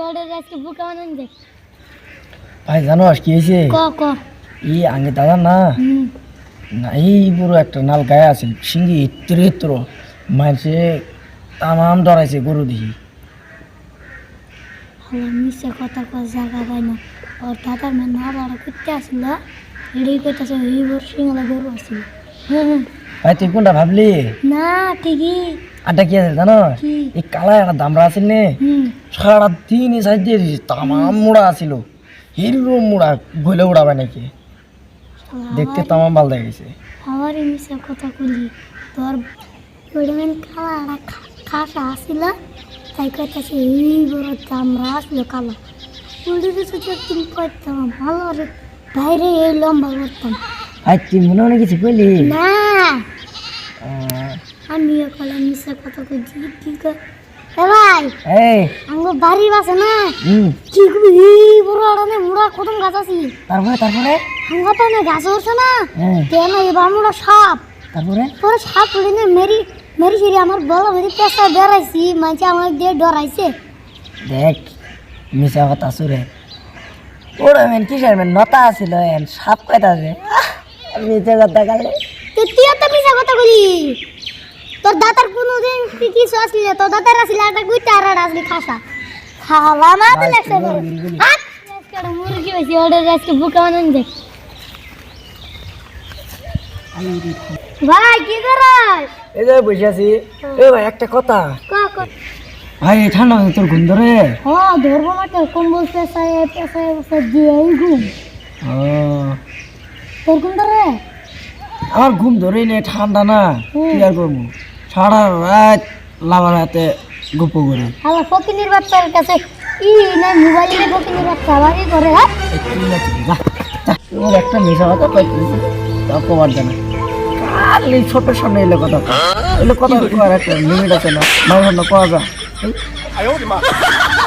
ওটা আজকে বুকা বানান ভাই জানো কি হয়েছে? ক ক। এই আগে দাদা না? না এই পুরো একটা নাল গায়ে আছে সিঙ্গি ইত্র ইত্র। মানছে তামাম ডরাইছে গরু মিশে কথা কর জায়গা পাই না। ওর দাদার মেয়ে না বড় করতে আসছিল এটাই করতেছে এই বড় সিঙ্গলা গরু আসছিল হুম হুম। ভাই তুই কোনটা ভাবলি? না ঠিকই। আটা কি আছে জানো? এই কালা একটা দামরা আছিল নে। হুম। সারা দিন এই সাইড দিয়ে দিয়েছে তামাম মুড়া আছিল হিরো মুড়া গলে উড়াবে নাকি? দেখতে তামাম ভালো দেখেছে আবার মিশে কথা কলি তোর ওইটা মেন খাসা আসছিল তাই করতেছে এই বড় চামড়া আসলো কালা। উল্টে দিচ্ছে একদিন করতাম ভালো রে বাইরে এই লম্বা করতাম ভাই তুই মনে মনে কিছু কইলি? না। আহ, আমি ওখানে মিশে কথা কইছি কি কর ভাই! এই আমার বাড়ি আছে না? কি এই বড় আড়ানে মুড়া কদম গাছ আছে। তারপরে তারপরে? হাঙ্গা তো না গাছ উঠছে না? হ্যাঁ। কেন এবার মুড়া সাপ? তারপরে? পরে সাপ উড়ে না মেরি মেরি সেরি আমার বড় মেরি পেশা বেড়াইছি মাঝে আমার দিয়ে ডরাইছে। দেখ মিশা কথা সুরে ওরা মেন কিসের মেন? নতা আছিল এন সাপ কয়টা আছে মিশা কথা কালে তুই তো মিশা কথা বলি তোর দাতার কি কিছু আসলে তোর দাতার আসলে একটা গুইটা আর আসলে খাসা। খাওয়া মা তো লাগছে মুরগি হয়েছে আজকে ভাই কি করাস এই যে বসে আছি এ ভাই একটা কথা ভাই ঠান্ডা হয়ে তোর ঘুম ধরে হ্যাঁ ধরবো না তো কম্বল পেশায় পেশায় পেশায় দিয়ে এই ঘুম তোর ঘুম ধরে আমার ঘুম ধরেই নেই, ঠান্ডা না। কি আর করব সারা রাত লাভার হাতে গপ্প করি আমার ফকিনির বাচ্চার কাছে ই না মোবাইলে ফকিনির বাচ্চা আবার ই করে হ্যাঁ না যা, যা। ওর একটা মিশা কথা তাও কবার জানা খালি ছোট সামনে এলে কথা কয়। এলে কথা কয় একটা লিমিট আছে না মাঝে কওয়া যায় এই,